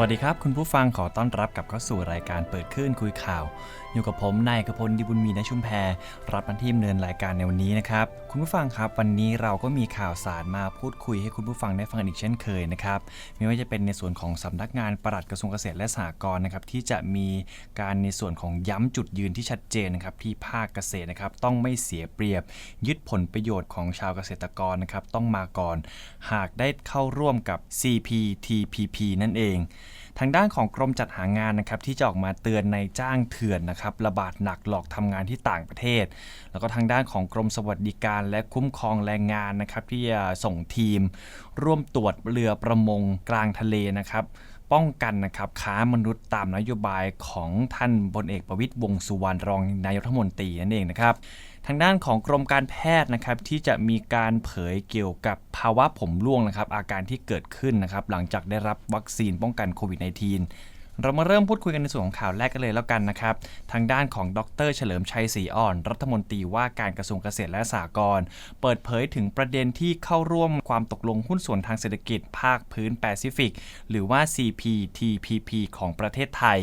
วัสดีครับ คุณผู้ฟังขอต้อนรับกับเข้าสู่รายการเปิดคลื่นคุยข่าว อยู่กับผมนายกพลดิบุญมีนชุมแพรรับหน้าที่ดำเนินรายการในวันนี้นะครับ คุณผู้ฟังครับวันนี้เราก็มีข่าวสารมาพูดคุยให้คุณผู้ฟังได้ฟังอีกเช่นเคยนะครับไม่ว่าจะเป็นในส่วนของสำนักงานปลัดกระทรวงเกษตรและสหกรณ์นะครับที่จะมีการในส่วนของย้ำจุดยืนที่ชัดเจนนะครับที่ภาคเกษตรนะครับต้องไม่เสียเปรียบ ยึดผลประโยชน์ของชาวเกษตรกรนะครับต้องมาก่อน หากได้เข้าร่วมกับ CPTPP นั่นเอง ทางด้านของกรมจัดหางานนะครับที่จะออกมาเตือนในจ้างเถื่อนนะครับระบาดหนักหลอกทำงานที่ต่างประเทศ แล้วก็ทางด้านของกรมสวัสดิการและคุ้มครองแรงงานนะครับที่จะส่งทีม ร่วมตรวจเรือประมงกลางทะเลนะครับป้องกันนะครับค้ามนุษย์ตามนโยบายของท่านพลเอกประวิตยวงสุวรรณรองนายรัฐมนตรีนั่นเองนะครับ ทางด้านของกรมการแพทย์นะครับที่จะมีการเผยเกี่ยวกับภาวะผมร่วงนะครับอาการที่เกิดขึ้นนะครับหลังจากได้รับวัคซีนป้องกันโควิด -19 เรามาเริ่มพูดคุยกันในส่วนของข่าวแรกกันเลยแล้วกันนะครับ ทางด้านของดรเฉลิมชัยศรีอ่อน รัฐมนตรีว่าการกระทรวงเกษตรและสหกรณ์เปิดเผยถึงประเด็นที่เข้าร่วมความตกลงหุ้นส่วนทางเศรษฐกิจ ภาคพื้นแปซิฟิก หรือว่า CPTPP ของประเทศไทย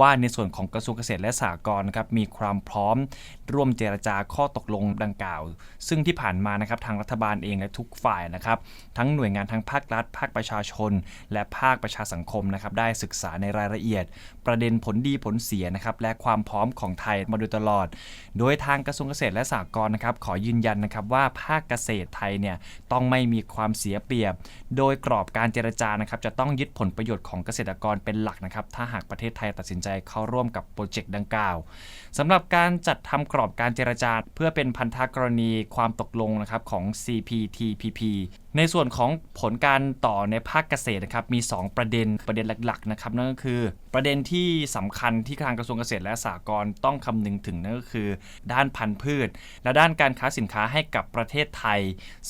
ว่าในส่วนของกระทรวงเกษตรและสหกรณ์ครับมีความพร้อม ร่วมเจรจาข้อตกลงดังกล่าว ซึ่งที่ผ่านมานะครับทางรัฐบาลเองและทุกฝ่ายนะครับ ทั้งหน่วยงานทั้งภาครัฐ ภาคประชาชน และภาคประชาสังคมนะครับได้ศึกษาในรายละเอียด ประเด็นผลดีผลเสียนะครับและความพร้อมของไทยมาโดยตลอด โดยทางกระทรวงเกษตรและสหกรณ์นะครับขอยืนยันนะครับว่าภาคเกษตรไทยเนี่ยต้องไม่มีความเสียเปรียบ โดยกรอบการเจรจานะครับจะต้องยึดผลประโยชน์ของเกษตรกรเป็นหลักนะครับถ้าหากประเทศไทยตัดสินใจเข้าร่วมกับโปรเจกต์ดังกล่าวสำหรับการจัดทำกรอบการเจรจา เพื่อเป็นพันธกรณีความตกลงนะครับของ CPTPP ในส่วนของผลการต่อในภาคเกษตรนะครับมี 2 ประเด็นประเด็นหลักๆนะครับนั่นก็คือ ประเด็นที่สำคัญที่ทางกระทรวงเกษตรและสหกรณ์ต้องคำนึงถึงนั่นก็คือ ด้านพันธุ์พืช และด้านการค้าสินค้าให้กับประเทศไทย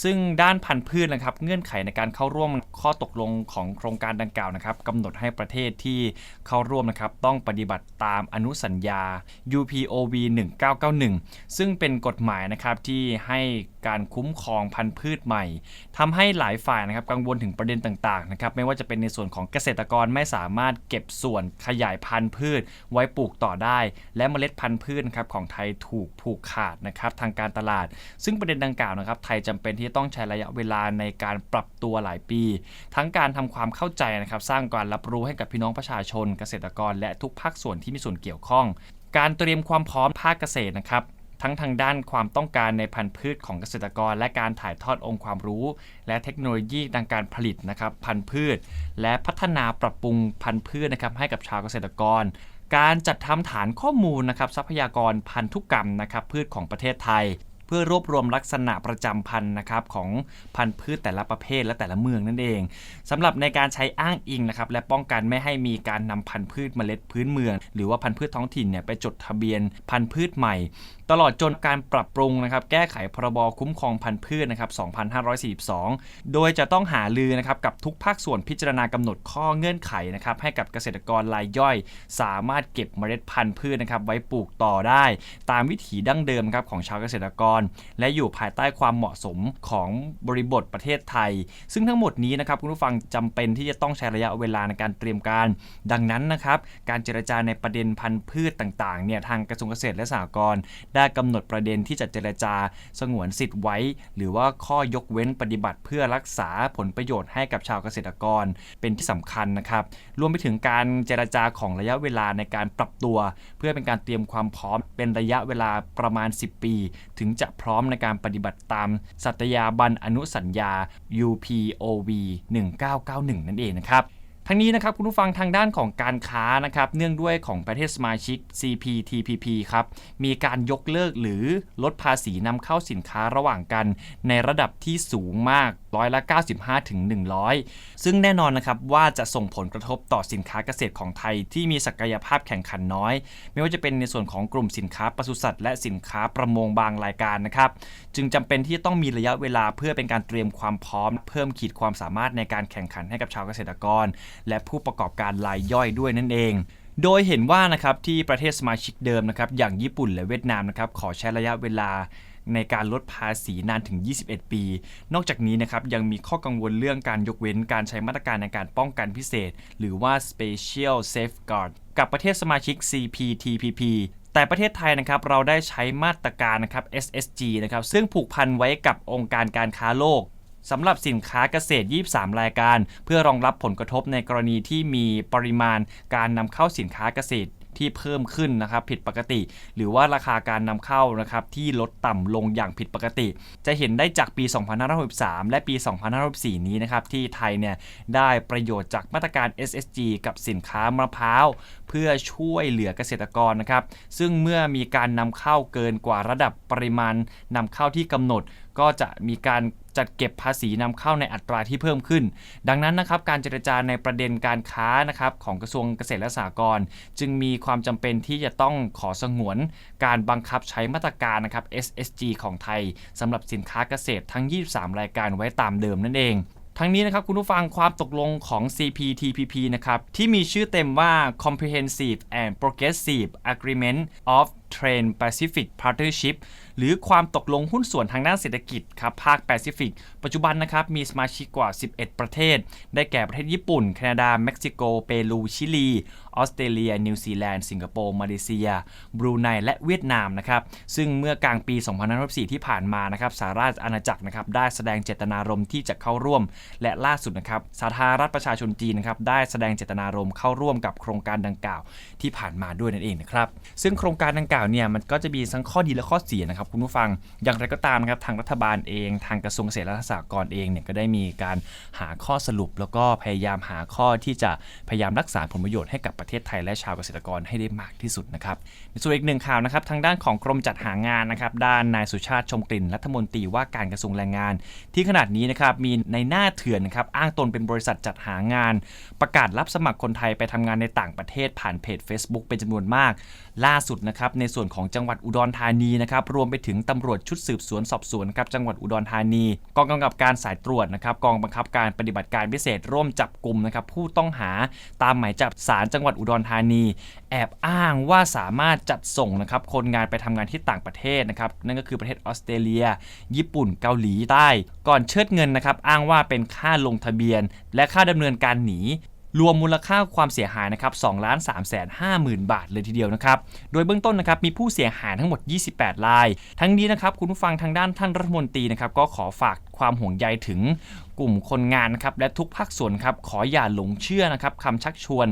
ซึ่งด้านพันธุ์พืชนะครับ เงื่อนไขในการเข้าร่วมข้อตกลงของโครงการดังกล่าวนะครับกำหนดให้ประเทศที่เข้าร่วมนะครับ ต้องปฏิบัติตามอนุสัญญา UPOV 1991 ซึ่งเป็นกฎหมายนะครับที่ให้การคุ้มครองพันธุ์พืชใหม่ทำให้หลายฝ่ายนะครับกังวลถึงประเด็นต่างๆนะครับไม่ว่าจะเป็นในส่วนของเกษตรกรไม่สามารถเก็บส่วนขยายพันธุ์พืช ไว้ปลูกต่อได้ และเมล็ดพันธุ์พืชครับของไทยถูกผูกขาดนะครับทางการตลาด ซึ่งประเด็นดังกล่าวนะครับไทยจำเป็นที่ต้องใช้ระยะเวลาในการปรับตัวหลายปี ทั้งการทำความเข้าใจนะครับสร้างการรับรู้ให้กับพี่น้องประชาชน เกษตรกร และทุกภาคส่วนที่มีส่วนเกี่ยวข้อง การเตรียมความพร้อมภาคเกษตรนะครับ ทั้งทางด้านความต้องการในพันธุ์พืชของเกษตรกร และการถ่ายทอดองค์ความรู้ และเทคโนโลยีทางการผลิตนะครับพันธุ์พืช และพัฒนาปรับปรุงพันธุ์พืชนะครับให้กับชาวเกษตรกร การจัดทำฐานข้อมูลนะครับทรัพยากรพันธุกรรมนะครับพืชของประเทศไทยเพื่อรวบรวมลักษณะประจำพันธุ์นะครับของพันธุ์พืชแต่ละประเภทและแต่ละเมืองนั่นเองสำหรับในการใช้อ้างอิงนะครับและป้องกันไม่ให้มีการนำพันธุ์พืชเมล็ดพื้นเมือง หรือว่าพันธุ์พืชท้องถิ่นเนี่ยไปจดทะเบียนพันธุ์พืชใหม่ ตลอดจนการปรับปรุงนะครับแก้ไขพรบคุ้มครองพันธุ์พืชนะครับ 2542 โดยจะต้องหาลือนะครับกับทุกภาคส่วนพิจารณากำหนดข้อเงื่อนไขนะครับให้กับเกษตรกรรายย่อย สามารถเก็บเมล็ดพันธุ์พืชนะครับไว้ปลูกต่อได้ ตามวิถีดั้งเดิมครับของชาวเกษตรกร และอยู่ภายใต้ความเหมาะสมของบริบทประเทศไทย ซึ่งทั้งหมดนี้นะครับคุณผู้ฟังจำเป็นที่จะต้องใช้ระยะเวลาในการเตรียมการ ดังนั้นนะครับการเจรจาในประเด็นพันธุ์พืชต่างๆเนี่ยทางกระทรวงเกษตรและสหกรณ์ได้กำหนดประเด็นที่จะเจรจาสงวนสิทธิ์ไว้ หรือว่าข้อยกเว้นปฏิบัติเพื่อรักษาผลประโยชน์ให้กับชาวเกษตรกรเป็นที่สำคัญนะครับ รวมไปถึงการเจรจาของระยะเวลาในการปรับตัว เพื่อเป็นการเตรียมความพร้อมเป็นระยะเวลาประมาณ 10 ปี ถึงจะพร้อมในการปฏิบัติตาม สัตยาบันอนุสัญญา UPOV 1991 นั่นเองนะครับ ทั้งนี้นะครับคุณผู้ฟังทางด้านของการค้านะครับเนื่องด้วยของประเทศสมาชิก CPTPP ครับมีการยกเลิกหรือลดภาษีนำเข้าสินค้าระหว่างกันในระดับที่สูงมาก ร้อยละ 95ถึง100 ซึ่งแน่นอนนะครับว่าจะส่งผลกระทบต่อสินค้าเกษตรของไทยที่มีศักยภาพแข่งขันน้อย ไม่ว่าจะเป็นในส่วนของกลุ่มสินค้าปศุสัตว์และสินค้าประมงบางรายการนะครับ จึงจำเป็นที่ต้องมีระยะเวลาเพื่อเป็นการเตรียมความพร้อม เพิ่มขีดความสามารถในการแข่งขันให้กับชาวเกษตรกร และผู้ประกอบการรายย่อยด้วยนั่นเองโดยเห็นว่านะครับที่ประเทศสมาชิกเดิมนะครับอย่างญี่ปุ่นและเวียดนามนะครับขอใช้ระยะเวลา ในการลดภาษีนานถึง 21 ปี นอกจากนี้นะครับยังมีข้อกังวลเรื่องการยกเว้นการใช้มาตรการในการป้องกันพิเศษ หรือว่า Special Safeguard กับประเทศสมาชิก CPTPP แต่ประเทศไทยนะครับเราได้ใช้มาตรการนะครับ SSG นะครับซึ่งผูกพันไว้กับองค์การการค้าโลกสำหรับสินค้าเกษตร 23 รายการ เพื่อรองรับผลกระทบในกรณีที่มีปริมาณการนำเข้าสินค้าเกษตร ที่เพิ่มขึ้นนะครับผิดปกติ หรือว่าราคาการนำเข้านะครับที่ลดต่ำลงอย่างผิดปกติ จะเห็นได้จากปี 2563 และปี 2564 นี้นะครับที่ไทยเนี่ยได้ประโยชน์จากมาตรการ SSG กับสินค้ามะพร้าว เพื่อช่วยเหลือเกษตรกรนะครับซึ่งเมื่อมีการนำเข้าเกินกว่าระดับปริมาณนำเข้าที่กำหนด ก็จะมีการ จัดเก็บภาษีนำเข้าในอัตราที่เพิ่มขึ้น ดังนั้นนะครับการเจรจาในประเด็นการค้านะครับของกระทรวงเกษตรและสหกรณ์จึงมีความจำเป็นที่จะต้องขอสงวน การบังคับใช้มาตรการนะครับ SSG ของไทยสำหรับสินค้าเกษตรทั้ง 23 รายการไว้ตามเดิมนั่นเองทั้งนี้นะครับคุณผู้ฟังความตกลงของ CPTPP นะครับที่มีชื่อเต็มว่า Comprehensive and Progressive Agreement of Trans-Pacific Partnership หรือความตกลงหุ้นส่วนทางด้านเศรษฐกิจครับภาคแปซิฟิก ปัจจุบันนะครับมีสมาชิกกว่า 11 ประเทศ ได้แก่ประเทศญี่ปุ่น แคนาดา เม็กซิโก เปรู ชิลี ออสเตรเลีย นิวซีแลนด์ สิงคโปร์ มาเลเซีย บรูไน และเวียดนามนะครับ ซึ่งเมื่อกลางปี2564ที่ผ่านมานะครับสหราชอาณาจักรนะครับได้แสดงเจตนารมณ์ที่จะเข้าร่วม และล่าสุดนะครับสาธารณรัฐประชาชนจีนนะครับได้แสดงเจตนารมณ์เข้าร่วมกับโครงการดังกล่าวที่ผ่านมาด้วยนั่นเองนะครับซึ่งโครงการดังกล่าวเนี่ยมันก็จะมีทั้งข้อดีและข้อเสียนะครับคุณผู้ฟังอย่างไรก็ตามนะครับทางรัฐบาลเอง ทางกระทรวงเกษตรและสหกรณ์เองเนี่ยก็ได้มีการหาข้อสรุป แล้วก็พยายามหาข้อที่จะพยายามรักษาผลประโยชน์ให้กับประเทศไทยและชาวเกษตรกรให้ได้มากที่สุดนะครับในส่วนอีกหนึ่งข่าวนะครับทางด้านของกรมจัดหางานนะครับด้านนายสุชาติชมกลิ่นรัฐมนตรีว่าการกระทรวงแรงงาน ที่ขนาดนี้นะครับมีในหน้าเถื่อนนะครับอ้างตนเป็นบริษัทจัดหางาน ประกาศรับสมัครคนไทยไปทำงานในต่างประเทศผ่านเพจ Facebook เป็นจำนวนมากล่าสุดนะครับในส่วนของจังหวัดอุดรธานีนะครับรวมไปถึงตำรวจชุดสืบสวนสอบสวนครับจังหวัดอุดรธานีกองกำกับการสายตรวจนะครับกองบังคับการปฏิบัติการพิเศษร่วมจับกลุ่มนะครับผู้ต้องหาตามหมายจับศาลจังหวัดอุดรธานี แอบอ้างว่าสามารถจัดส่งนะครับคนงานไปทำงานที่ต่างประเทศนะครับนั่นก็คือประเทศออสเตรเลีย ญี่ปุ่นเกาหลีใต้ ก่อนเชิดเงินนะครับอ้างว่าเป็นค่าลงทะเบียน และค่าดำเนินการหนี รวมมูลค่าความเสียหายนะครับ2ล้าน3แสน5หมื่นบาทเลยทีเดียวนะครับ โดยเบื้องต้นนะครับมีผู้เสียหายทั้งหมด 28 ราย ทั้งนี้นะครับคุณผู้ฟังทางด้านท่านรัฐมนตรีนะครับก็ขอฝาก ความห่วงใยถึงกลุ่มคนงานนะครับและทุกภาคส่วนครับขออย่าหลงเชื่อนะครับคำชักชวน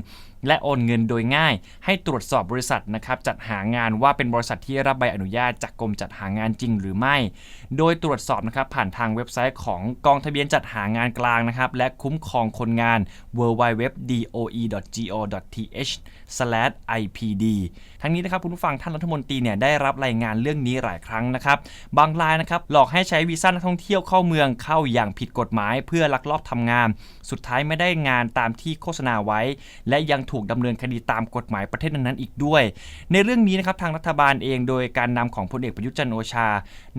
และโอนเงินโดยง่าย ให้ตรวจสอบบริษัทนะครับจัดหางานว่าเป็นบริษัทที่รับใบอนุญาตจากกรมจัดหางานจริงหรือไม่ โดยตรวจสอบนะครับผ่านทางเว็บไซต์ของกองทะเบียนจัดหางานกลางนะครับและคุ้มครองคนงาน www.doe.go.th/ipd ทั้งนี้นะครับคุณผู้ฟังท่านรัฐมนตรีเนี่ยได้รับรายงานเรื่องนี้หลายครั้งนะครับบางรายนะครับหลอกให้ใช้วีซ่านักท่องเที่ยวเข้าเมืองเข้าอย่างผิดกฎหมาย เพื่อลักลอบทำงาน สุดท้ายไม่ได้งานตามที่โฆษณาไว้ และยังถูกดำเนินคดีตามกฎหมายประเทศนั้นๆอีกด้วย ในเรื่องนี้นะครับทางรัฐบาลเองโดยการนำของพลเอกประยุทธ์จันโอชา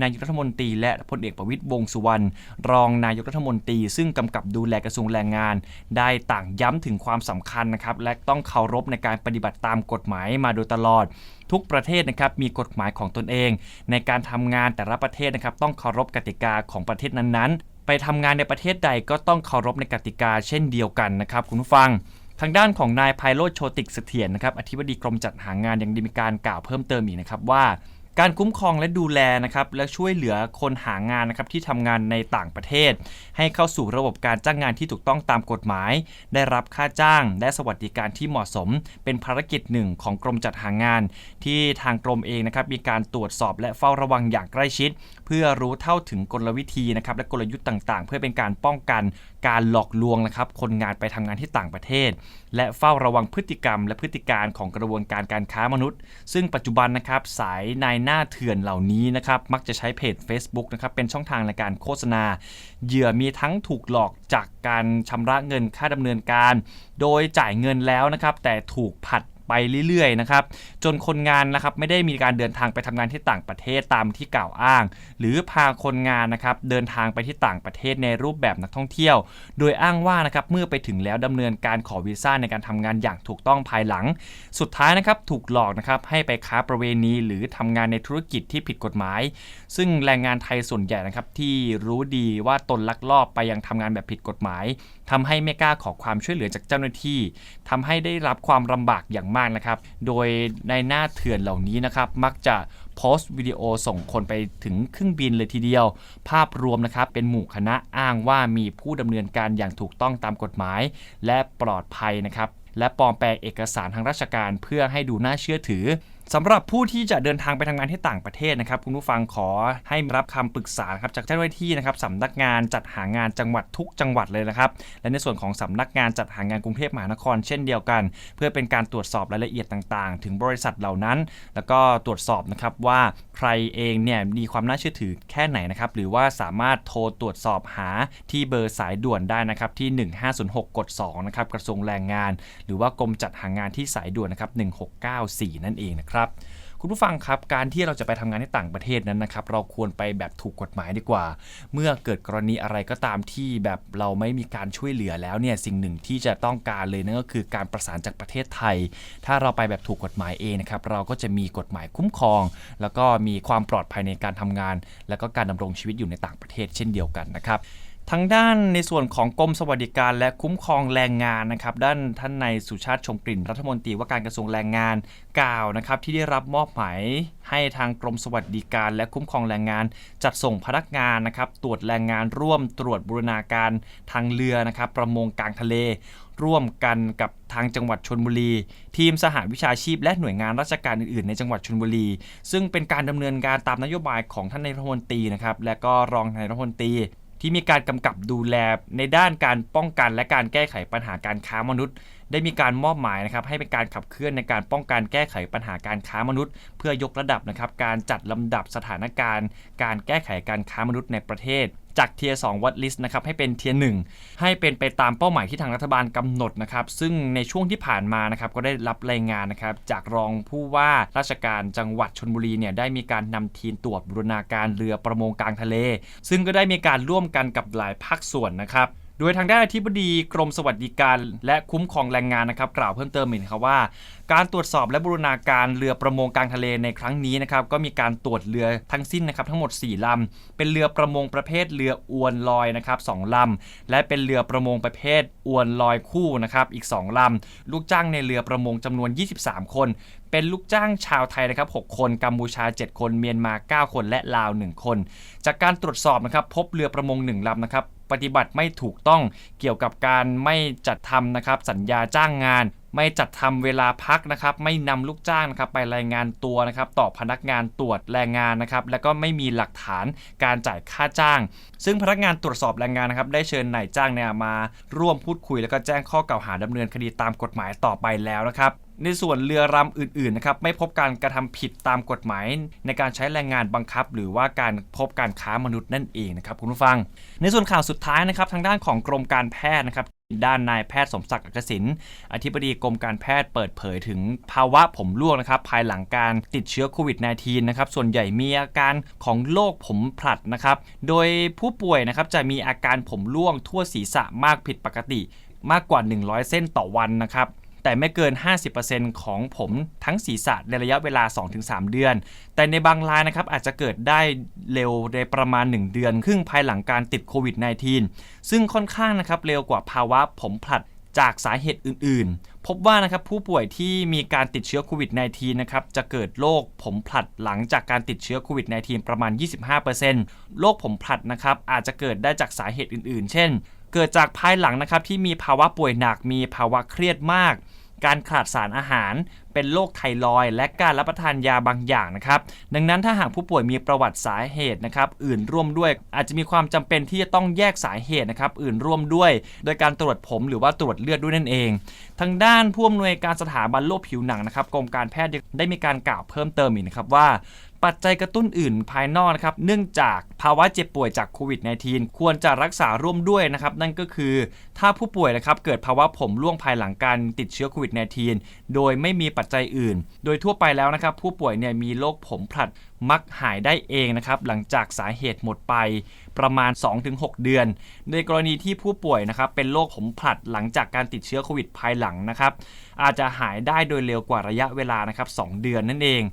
นายกรัฐมนตรี และพลเอกประวิตรวงสุวรรณรองนายกรัฐมนตรี ซึ่งกำกับดูแลกระทรวงแรงงาน ได้ต่างย้ำถึงความสำคัญนะครับและต้องเคารพในการปฏิบัติตามกฎหมายมาโดยตลอดทุกประเทศนะครับมีกฎหมายของตนเอง ในการทำงานแต่ละประเทศนะครับต้องเคารพกติกาของประเทศนั้นๆ ไปทำงานในประเทศใดก็ต้องเคารพในกติกาเช่นเดียวกันนะครับคุณผู้ฟังทางด้านของนายไพโรธโชติกเสถียรนะครับอธิบดีกรมจัดหางานยังได้มีการกล่าวเพิ่มเติมอีกนะครับว่า การคุ้มครองและดูแลนะครับและช่วยเหลือคนหางานนะครับที่ทำงานในต่างประเทศ ให้เข้าสู่ระบบการจ้างงานที่ถูกต้องตามกฎหมาย ได้รับค่าจ้าง และสวัสดิการที่เหมาะสม เป็นภารกิจหนึ่งของกรมจัดหางาน ที่ทางกรมเองนะครับมีการตรวจสอบและเฝ้าระวังอย่างใกล้ชิด พื่อรู้เท่าถึงกลวิธีนะครับและกลยุทธ์ต่างๆ เพื่อเป็นการป้องกันการหลอกลวงนะครับคนงานไปทำงานที่ต่างประเทศ และเฝ้าระวังพฤติกรรม และพฤติการของกระบวนการการค้ามนุษย์ ซึ่งปัจจุบันนะครับสายนายหน้าเถื่อนเหล่านี้นะครับมักจะใช้เพจ Facebook นะครับเป็นช่องทางในการโฆษณา เหยื่อมีทั้งถูกหลอกจากการชำระเงินค่าดำเนินการ โดยจ่ายเงินแล้วนะครับแต่ถูกผัด ไปเรื่อยๆนะครับจนคนงานนะครับไม่ได้มีการเดินทางไปทำงานที่ต่างประเทศตามที่กล่าวอ้าง หรือพาคนงานนะครับเดินทางไปที่ต่างประเทศในรูปแบบนักท่องเที่ยว โดยอ้างว่านะครับเมื่อไปถึงแล้วดำเนินการขอวีซ่าในการทำงานอย่างถูกต้องภายหลัง สุดท้ายนะครับถูกหลอกนะครับให้ไปค้าประเวณีหรือทำงานในธุรกิจที่ผิดกฎหมาย ซึ่งแรงงานไทยส่วนใหญ่นะครับที่รู้ดีว่าตนลักลอบไปยังทำงานแบบผิดกฎหมายทำให้ไม่กล้าขอความช่วยเหลือจากเจ้าหน้าที่ทำให้ได้รับความลำบากอย่างมากนะครับ โดยในหน้าเถื่อนเหล่านี้นะครับ มักจะโพสต์วิดีโอส่งคนไปถึงเครื่องบินเลยทีเดียว ภาพรวมนะครับ เป็นหมู่คณะอ้างว่ามีผู้ดำเนินการอย่างถูกต้องตามกฎหมาย และปลอดภัยนะครับ และปลอมแปลงเอกสารทางราชการเพื่อให้ดูน่าเชื่อถือ สำหรับผู้ที่จะเดินทางไปทำงานที่ต่างประเทศนะครับคุณผู้ฟังขอให้รับคำปรึกษาครับจากเจ้าหน้าที่นะครับสำนักงานจัดหางานจังหวัดทุกจังหวัดเลยนะครับ และในส่วนของสำนักงานจัดหางานกรุงเทพมหานคร เช่นเดียวกัน เพื่อเป็นการตรวจสอบรายละเอียดต่างๆ ถึงบริษัทเหล่านั้น แล้วก็ตรวจสอบนะครับว่าใครเองเนี่ยมีความน่าเชื่อถือแค่ไหนนะครับหรือว่าสามารถโทรตรวจสอบหาที่เบอร์สายด่วนได้นะครับที่ 1506กด2นะครับกระทรวงแรงงาน หรือว่ากรมจัดหางานที่สายด่วนนะครับ1694 นั่นเองนะครับคุณผู้ฟังครับการที่เราจะไปทำงานที่ต่างประเทศนั้นนะครับเราควรไปแบบถูกกฎหมายดีกว่า เมื่อเกิดกรณีอะไรก็ตามที่แบบเราไม่มีการช่วยเหลือแล้วเนี่ยสิ่งหนึ่งที่จะต้องการเลยนั่นก็คือการประสานจากประเทศไทย ถ้าเราไปแบบถูกกฎหมายเองนะครับเราก็จะมีกฎหมายคุ้มครอง แล้วก็มีความปลอดภัยในการทำงาน แล้วก็การดำรงชีวิตอยู่ในต่างประเทศเช่นเดียวกันนะครับ ทางด้านในส่วนของกรมสวัสดิการและคุ้มครองแรงงานนะครับ ด้านท่านนายสุชาติชมกลิ่นรัฐมนตรีว่าการกระทรวงแรงงานกล่าวนะครับ ที่ได้รับมอบหมายให้ทางกรมสวัสดิการและคุ้มครองแรงงาน จัดส่งพนักงานนะครับ ตรวจแรงงานร่วมตรวจบูรณาการทางเรือนะครับ ประมงกลางทะเล ร่วมกันกับทางจังหวัดชนบุรี ทีมสหวิชาชีพ และหน่วยงานราชการอื่นๆ ในจังหวัดชนบุรี ซึ่งเป็นการดำเนินการตามนโยบายของท่านนายรัฐมนตรีนะครับและก็รองนายรัฐมนตรี ที่มีการกำกับดูแลในด้านการป้องกันและการแก้ไขปัญหาการค้ามนุษย์ ได้มีการมอบหมายนะครับให้เป็นการขับเคลื่อนในการป้องกันแก้ไขปัญหาการค้ามนุษย์ เพื่อยกระดับนะครับการจัดลำดับสถานการณ์ การแก้ไขการค้ามนุษย์ในประเทศจากเทียร์2วัดลิสต์นะครับให้เป็นเทียร์1ให้เป็นไปตามเป้าหมายที่ทางรัฐบาลกำหนดนะครับซึ่งในช่วงที่ผ่านมานะครับก็ได้รับรายงานนะครับจากรองผู้ว่าราชการจังหวัดชนบุรีเนี่ยได้มีการนำทีมตรวจบูรณาการเรือประมงกลางทะเล ซึ่งก็ได้มีการร่วมกันกับหลายภาคส่วนนะครับ โดยทางด้านอธิบดีกรมสวัสดิการ และคุ้มครองแรงงานนะครับกล่าวเพิ่มเติมอีกครับว่า การตรวจสอบและบูรณาการเรือประมงกลางทะเลในครั้งนี้นะครับก็มีการตรวจเรือทั้งสิ้นนะครับทั้งหมด 4 ลำ เป็นเรือประมงประเภทเรืออวนลอยนะครับสองลำ และเป็นเรือประมงประเภทอวนลอยคู่นะครับอีก 2 ลำ ลูกจ้างในเรือประมงจำนวน 23 คน เป็นลูกจ้างชาวไทยนะครับ 6 คน กัมพูชา 7 คน เมียนมา 9 คน และลาว 1 คน จากการตรวจสอบนะครับพบเรือประมง 1 ลำนะครับ ปฏิบัติไม่ถูกต้องเกี่ยวกับการไม่จัดทำนะครับสัญญาจ้างงาน ไม่จัดทำเวลาพักนะครับ ไม่นำลูกจ้างนะครับไปรายงานตัวนะครับต่อพนักงานตรวจแรงงานนะครับ แล้วก็ไม่มีหลักฐานการจ่ายค่าจ้าง ซึ่งพนักงานตรวจสอบแรงงานนะครับ ได้เชิญนายจ้างเนี่ยมาร่วมพูดคุยแล้วก็แจ้งข้อกล่าวหาดำเนินคดีตามกฎหมายต่อไปแล้วนะครับ ในส่วนเรือรำอื่นๆนะครับไม่พบการกระทำผิดตามกฎหมายในการใช้แรงงานบังคับ หรือว่าการพบการค้ามนุษย์นั่นเองนะครับคุณผู้ฟัง ในส่วนข่าวสุดท้ายนะครับทางด้านของกรมการแพทย์นะครับด้านนายแพทย์สมศักดิ์อักษิณอธิบดีกรมการแพทย์เปิดเผยถึงภาวะผมร่วงนะครับภายหลังการติดเชื้อโควิด -19 นะครับส่วนใหญ่มีอาการของโรคผมผลัดนะครับ โดยผู้ป่วยนะครับจะมีอาการผมร่วงทั่วศีรษะมากผิดปกติมากกว่า 100 เส้นต่อวันนะครับ แต่ไม่เกิน 50%ของผมทั้งศีรษะในระยะเวลา 2-3 เดือน แต่ในบางรายนะครับอาจจะเกิดได้เร็วในประมาณ 1 เดือน ครึ่งภายหลังการติดโควิด -19 ซึ่งค่อนข้างนะครับเร็วกว่าภาวะผมผลัดจากสาเหตุอื่นๆ พบว่านะครับผู้ป่วยที่มีการติดเชื้อโควิด -19 นะครับจะเกิดโรคผมผลัดหลังจากการติดเชื้อโควิด -19 ประมาณ 25%โรคผมผลัดนะครับอาจจะเกิดได้จากสาเหตุอื่นๆ เช่น เกิดจากภายหลังนะครับที่มีภาวะป่วยหนักมีภาวะเครียดมาก การขาดสารอาหาร เป็นโรคไทรอยและการรับประทานยาบางอย่างนะครับ ดังนั้นถ้าหากผู้ป่วยมีประวัติสาเหตุนะครับ อื่นร่วมด้วยอาจจะมีความจำเป็นที่จะต้องแยกสาเหตุนะครับ อื่นร่วมด้วย โดยการตรวจผมหรือว่าตรวจเลือดด้วยนั่นเอง ทางด้านผู้อำนวยการสถาบันโรคผิวหนังนะครับกรมการแพทย์ได้มีการกล่าวเพิ่มเติมอีกนะครับว่า ปัจจัยกระตุ้นอื่นภายนอกนะครับ เนื่องจากภาวะเจ็บป่วยจากโควิด -19 ควรจะรักษาร่วมด้วยนะครับ นั่นก็คือถ้าผู้ป่วยนะครับเกิดภาวะผมร่วงภายหลังการติดเชื้อโควิด -19 โดยไม่มีปัจจัยอื่น โดยทั่วไปแล้วนะครับ ผู้ป่วยเนี่ยมีโรคผมผลัดมักหายได้เองนะครับ หลังจากสาเหตุหมดไปประมาณ 2-6 เดือน ในกรณีที่ผู้ป่วยนะครับเป็นโรคผมผลัดหลังจากการติดเชื้อโควิดภายหลังนะครับ อาจจะหายได้โดยเร็วกว่าระยะเวลานะครับ 2 เดือนนั่นเอง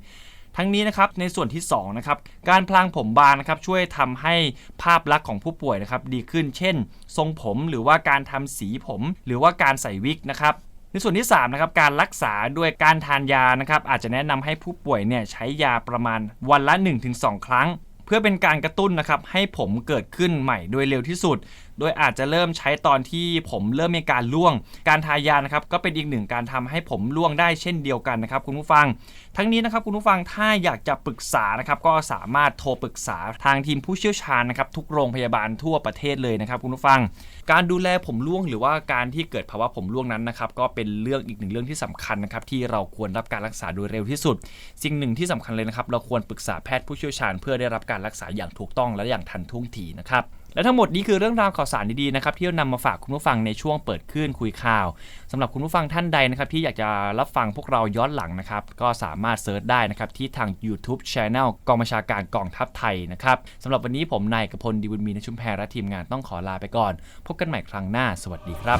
ทั้งนี้นะครับในส่วนที่2นะครับการพลางผมบางนะครับช่วยทำให้ภาพลักษณ์ของผู้ป่วยนะครับดีขึ้น เช่น ทรงผมหรือว่าการทำสีผม หรือว่าการใส่วิกนะครับในส่วนที่3นะครับการรักษาด้วยการทานยานะครับอาจจะแนะนำให้ผู้ป่วยเนี่ยใช้ยาประมาณวันละ 1-2 ครั้ง เพื่อเป็นการกระตุ้นนะครับให้ผมเกิดขึ้นใหม่โดยเร็วที่สุด โดยอาจจะเริ่มใช้ตอนที่ผมเริ่มมีการร่วง การทายานะครับก็เป็นอีกหนึ่งการทำให้ผมร่วงได้เช่นเดียวกันนะครับคุณผู้ฟัง ทั้งนี้นะครับคุณผู้ฟังถ้าอยากจะปรึกษานะครับก็สามารถโทรปรึกษาทางทีมผู้เชี่ยวชาญนะครับทุกโรงพยาบาลทั่วประเทศเลยนะครับคุณผู้ฟัง การดูแลผมร่วงหรือว่าการที่เกิดภาวะผมร่วงนั้นนะครับก็เป็นเรื่องอีกหนึ่งเรื่องที่สำคัญนะครับที่เราควรรับการรักษาโดยเร็วที่สุด สิ่งหนึ่งที่สำคัญเลยนะครับเราควรปรึกษาแพทย์ผู้เชี่ยวชาญ เพื่อได้รับการรักษาอย่างถูกต้องและอย่างทันท่วงทีนะครับ และทั้งหมดนี้คือเรื่องราวข่าวสารดีๆนะครับที่เรานำมาฝากคุณผู้ฟังในช่วงเปิดคลื่นคุยข่าวสำหรับคุณผู้ฟังท่านใดนะครับที่อยากจะรับฟังพวกเราย้อนหลังนะครับก็สามารถเซิร์ชได้นะครับที่ทาง YouTube Channel กองบัญชาการกองทัพไทยนะครับสำหรับวันนี้ผมนายกพลดีบุญมีนชุมแพรและทีมงานต้องขอลาไปก่อน พบกันใหม่ครั้งหน้า สวัสดีครับ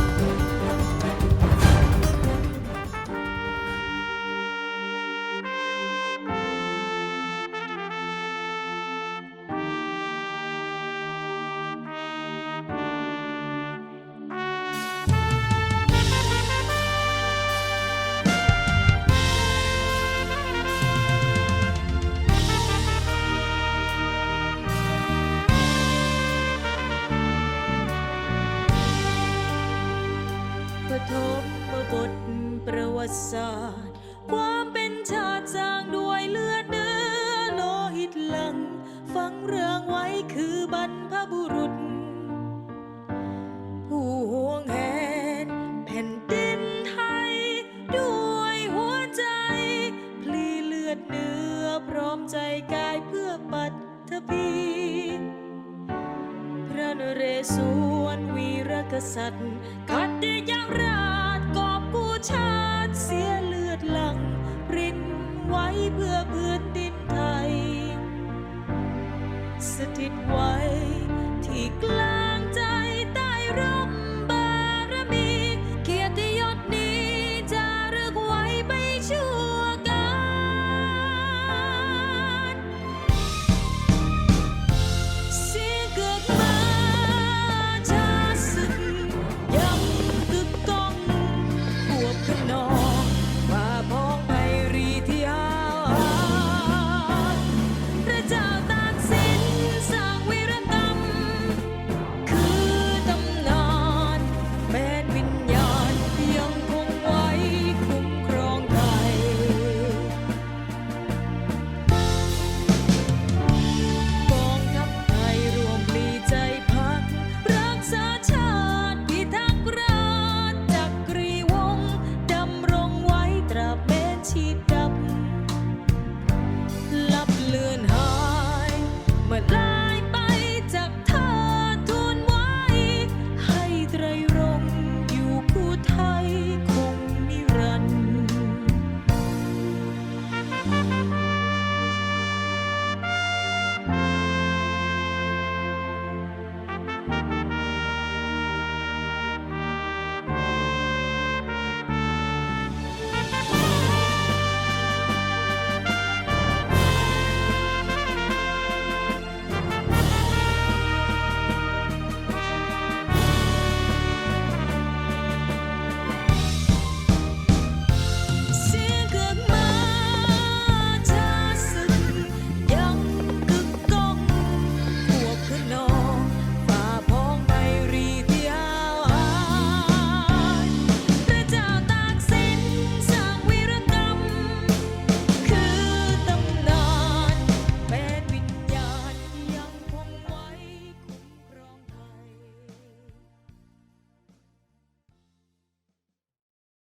พระนเรศวรวีรกษัตว์กัดได้ยาวรา